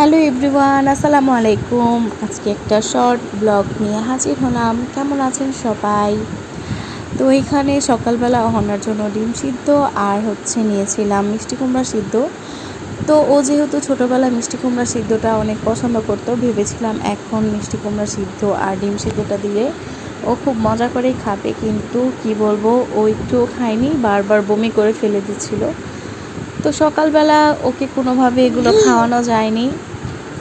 Hello everyone, আসসালামু আলাইকুম। আজকে একটা শর্ট ব্লগ নিয়ে হাজির হলাম। কেমন আছেন সবাই? তো এখানে সকালবেলা অহনার জন্য ডিম সিদ্ধ আর হচ্ছে নিয়েছিলাম মিষ্টি কুমড়া সিদ্ধ। তো ও যেহেতু ছোটোবেলা মিষ্টি কুমড়া সিদ্ধটা অনেক পছন্দ করতো, ভেবেছিলাম এখন মিষ্টি কুমড়া সিদ্ধ আর ডিম সিদ্ধটা দিয়ে ও খুব মজা করেই খাবে। কিন্তু কি বলব, ও একটুও খায়নি, বারবার বমি করে ফেলে দিচ্ছিল। তো সকালবেলা ওকে কোনোভাবে এগুলো খাওয়ানো যায়নি।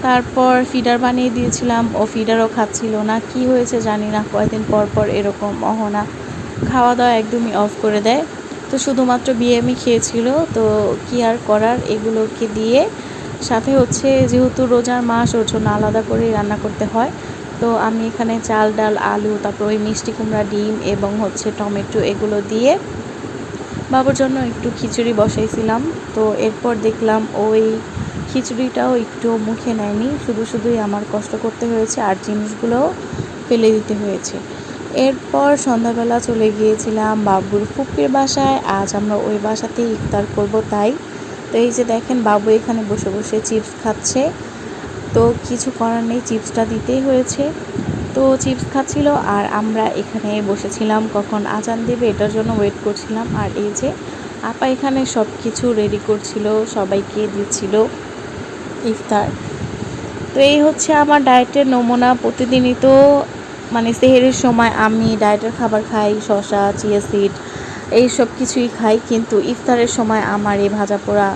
তারপর ফিডার বানিয়ে দিয়েছিলাম। ও ফিডারও খাচ্ছিল না। কি হয়েছে জানি না। কয়েকদিন পর পর এরকম অহনা খাওয়া দাওয়া একদমই অফ করে দেয়। তো শুধুমাত্র বিএমই খেয়েছিল। তো কি আর করার? এগুলোকে দিয়ে সাথে হচ্ছে যেহেতু রোজার মাস, ওর জন্য আলাদা করেই রান্না করতে হয়। তো আমি এখানে চাল, ডাল, আলু, তারপর ওই মিষ্টি কুমড়া, ডিম এবং হচ্ছে টমেটো এগুলো দিয়ে বাবুর জন্য একটু খিচুড়ি বসাইছিলাম। তো এরপর দেখলাম ওই খিচুড়িটাও একটু মুখে নেয়নি, শুধু শুধুই আমার কষ্ট করতে হয়েছে আর জিনিসগুলোও ফেলে দিতে হয়েছে। এরপর সন্ধ্যাবেলা চলে গিয়েছিলাম বাবুর ফুপির বাসায়, আজ আমরা ওই বাসাতেই ইফতার করব তাই। তো এই যে দেখেন, বাবু এখানে বসে বসে চিপস খাচ্ছে। তো কিছু করার নেই, চিপসটা দিতেই হয়েছে। তো চিপস খাচ্ছিল আর আমরা এখানে বসেছিলাম কখন আজান দেবে এটার জন্য ওয়েট করছিলাম। আর এই যে আপা এখানে সব কিছু রেডি করছিল, সবাইকে দিচ্ছিল। ইফতার। তো এই হচ্ছে আমার ডায়েটের নমুনা। প্রতিদিনই তো মানে সেহেরের সময় আমি ডায়েটের খাবার খাই শশা চিয়া সিড, এই সব কিছুই খাই, কিন্তু ইফতারের সময় আমার এই ভাজা পোড়া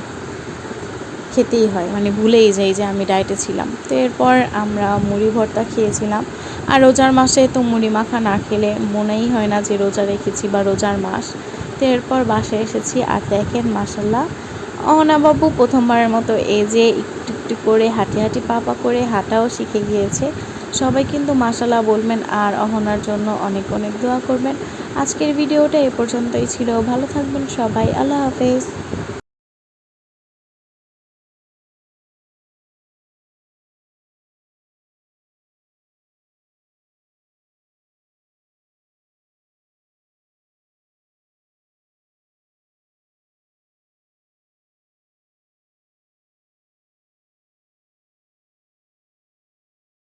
খেতেই হয় মানে ভুলেই যাই যে আমি ডায়েটে ছিলাম। তো এরপর আমরা মুড়ি ভর্তা খেয়েছিলাম। আর রোজার মাসে তো মুড়ি মাখা না খেলে মনেই হয় না যে রোজা রেখেছি বা রোজার মাস। তো এরপর বাসায় এসেছি। আর দেখেন মাসাল্লাহ অহনাবাবু প্রথমবারের মতো এই যে একটু একটু করে হাঁটি হাঁটি পাপা করে হাঁটাও শিখে গিয়েছে। সবাই কিন্তু মাসালা বলবেন, আর অহনার জন্য অনেক অনেক দোয়া করবেন। আজকের ভিডিওটা এ পর্যন্তই ছিল। ভালো থাকবেন সবাই। আল্লাহ হাফেজ।